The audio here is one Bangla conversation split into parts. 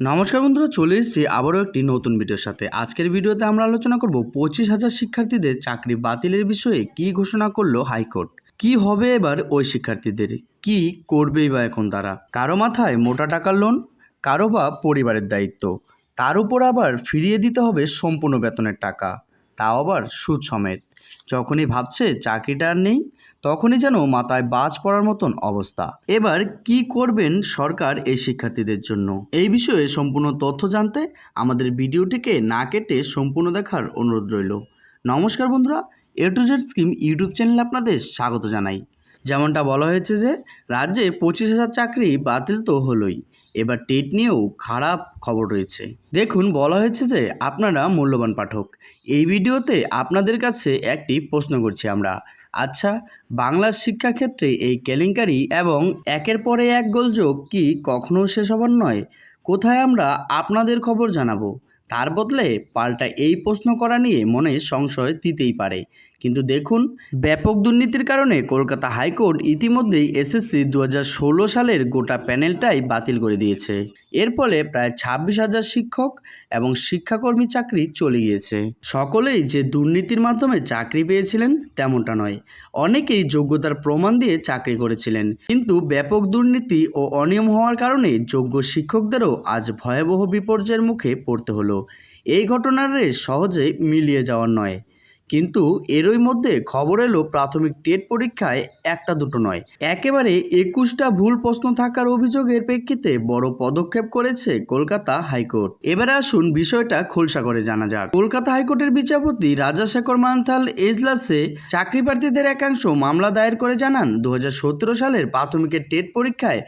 নমস্কার বন্ধুরা, চলে এসেছি আবারও একটি নতুন ভিডিওর সাথে। আজকের ভিডিওতে আমরা আলোচনা করব পঁচিশ হাজার শিক্ষার্থীদের চাকরি বাতিলের বিষয়ে কি ঘোষণা করল হাইকোর্ট। কি হবে এবার ওই শিক্ষার্থীদের? কি করবেই বা এখন তারা? কারও মাথায় মোটা টাকার লোন, কারও বা পরিবারের দায়িত্ব। তার উপর আবার ফিরিয়ে দিতে হবে সম্পূর্ণ বেতনের টাকা। তাও আবার সুদ সমেত। যখনই ভাবছে চাকরিটা আর নেই তখনই যেন মাথায় বাজ পড়ার মতন অবস্থা। এবার কি করবেন সরকার এই শিক্ষার্থীদের জন্য? এই বিষয়ে সম্পূর্ণ তথ্য জানতে আমাদের ভিডিওটিকে না কেটে সম্পূর্ণ দেখার অনুরোধ রইল। নমস্কার বন্ধুরা A to Z scheme YouTube চ্যানেলে আপনাদের স্বাগত জানাই। যেমনটা বলা হয়েছে যে, রাজ্যে পঁচিশ হাজার চাকরি বাতিল তো হলোই। এবার টেট নিয়েও খারাপ খবর রয়েছে। দেখুন, বলা হয়েছে যে, আপনারা মূল্যবান পাঠক। এই ভিডিওতে আপনাদের কাছে একটি প্রশ্ন করছি আমরা। আচ্ছা বাংলার শিক্ষাক্ষেত্রে এই কেলেঙ্কারি এবং একের পরে এক গোলযোগ কি কখনো শেষ হবার নয়? কোথায় আমরা আপনাদের খবর জানাব? তার বদলে পাল্টা এই প্রশ্ন করা নিয়ে মনে সংশয় দিতেই পারে। কিন্তু দেখুন, ব্যাপক দুর্নীতির কারণে কলকাতা হাইকোর্ট ইতিমধ্যেই এসএসসি দু সালের গোটা প্যানেলটাই বাতিল করে দিয়েছে। এর ফলে প্রায় ছাব্বিশ হাজার শিক্ষক এবং শিক্ষাকর্মী চাকরি চলে গিয়েছে। সকলেই যে দুর্নীতির মাধ্যমে চাকরি পেয়েছিলেন তেমনটা নয়। অনেকেই যোগ্যতার প্রমাণ দিয়ে চাকরি করেছিলেন। কিন্তু ব্যাপক দুর্নীতি ও অনিয়ম হওয়ার কারণে যোগ্য শিক্ষকদেরও আজ ভয়াবহ বিপর্যয়ের মুখে পড়তে হলো। এই ঘটনার সহজে মিলিয়ে যাওয়ার নয়। কিন্তু এরই মধ্যে খবর এলো প্রাথমিক টেট পরীক্ষায় একটা দুটো নয়। একেবারে একুশটা ভুল প্রশ্ন থাকার অভিযোগের প্রেক্ষিতে বড় পদক্ষেপ করেছে কলকাতা হাইকোর্ট। এবারে আসুন বিষয়টা খোলসা করে জানা যাক। কলকাতা হাইকোর্টের বিচারপতি রাজাশেখর মান্থাল এজলাসে চাকরি প্রার্থীদের একাংশ মামলা দায়ের করে জানান দু হাজার সতেরো সালের প্রাথমিকের টেট পরীক্ষায়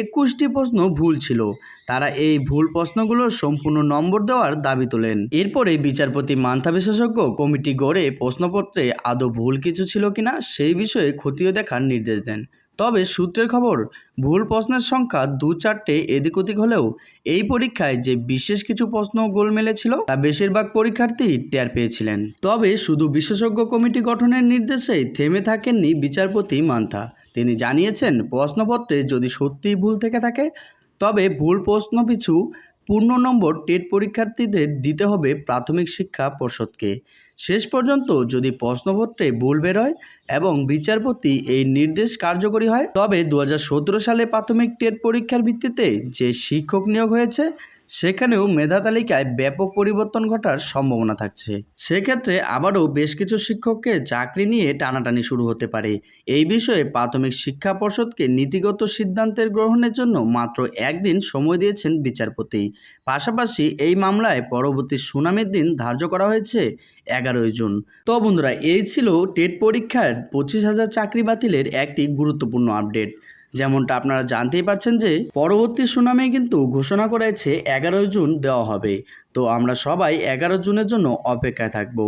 একুশটি প্রশ্ন ভুল ছিল। তারা এই ভুল প্রশ্নগুলোর সম্পূর্ণ নম্বর দেওয়ার দাবি তোলেন। এরপরে বিচারপতি মান্থা বিশেষজ্ঞ কমিটি গড়ে প্রশ্নপত্রে আদৌ ভুল কিছু ছিল কিনা সেই বিষয়ে খতিয়ে দেখার নির্দেশ দেন। তবে সূত্রের খবর, ভুল প্রশ্নের সংখ্যা দু চারটে এদিক ওদিক হলেও এই পরীক্ষায় যে বিশেষ কিছু প্রশ্ন গোলমেলে ছিল তা বেশিরভাগ পরীক্ষার্থী টের পেয়েছিলেন। তবে শুধু বিশেষজ্ঞ কমিটি গঠনের নির্দেশেই থেমে থাকেননি বিচারপতি মান্থা। তিনি জানিয়েছেন, প্রশ্নপত্রে যদি সত্যিই ভুল থেকে থাকে, তবে ভুল প্রশ্ন পিছু পূর্ণ নম্বর টেট পরীক্ষার্থীদের দিতে হবে প্রাথমিক শিক্ষা পর্ষদকে। শেষ পর্যন্ত যদি প্রশ্নপত্রে ভুল বেরোয় এবং বিচারপতি এই নির্দেশ কার্যকরী হয়, তবে দু হাজার সতেরো সালে প্রাথমিক টেট পরীক্ষার ভিত্তিতে যে শিক্ষক নিয়োগ হয়েছে সেখানেও মেধা তালিকায় ব্যাপক পরিবর্তন ঘটার সম্ভাবনা থাকছে। সেক্ষেত্রে আবারও বেশ কিছু শিক্ষককে চাকরি নিয়ে টানাটানি শুরু হতে পারে। এই বিষয়ে প্রাথমিক শিক্ষা পর্ষদকে নীতিগত সিদ্ধান্তের গ্রহণের জন্য মাত্র একদিন সময় দিয়েছেন বিচারপতি। পাশাপাশি এই মামলায় পরবর্তী শুনানির দিন ধার্য করা হয়েছে এগারোই জুন। তো বন্ধুরা, এই ছিল টেট পরীক্ষার পঁচিশ হাজার চাকরি বাতিলের একটি গুরুত্বপূর্ণ আপডেট। যেমনটা আপনারা জানতেই পারছেন যে পরবর্তী সুনামে কিন্তু ঘোষণা করেছে এগারোই জুন দেওয়া হবে। তো আমরা সবাই এগারো জুনের জন্য অপেক্ষায় থাকব।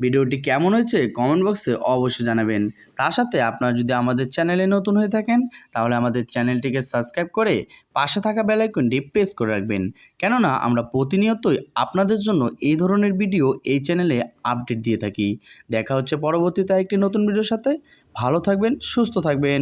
ভিডিওটি কেমন হয়েছে কমেন্ট বক্সে অবশ্যই জানাবেন। তার সাথে আপনারা যদি আমাদের চ্যানেলে নতুন হয়ে থাকেন, তাহলে আমাদের চ্যানেলটিকে সাবস্ক্রাইব করে পাশে থাকা বেলাইকনটি প্রেস করে রাখবেন। কেননা আমরা প্রতিনিয়তই আপনাদের জন্য এই ধরনের ভিডিও এই চ্যানেলে আপডেট দিয়ে থাকি। দেখা হচ্ছে পরবর্তীতে একটি নতুন ভিডিওর সাথে। ভালো থাকবেন, সুস্থ থাকবেন।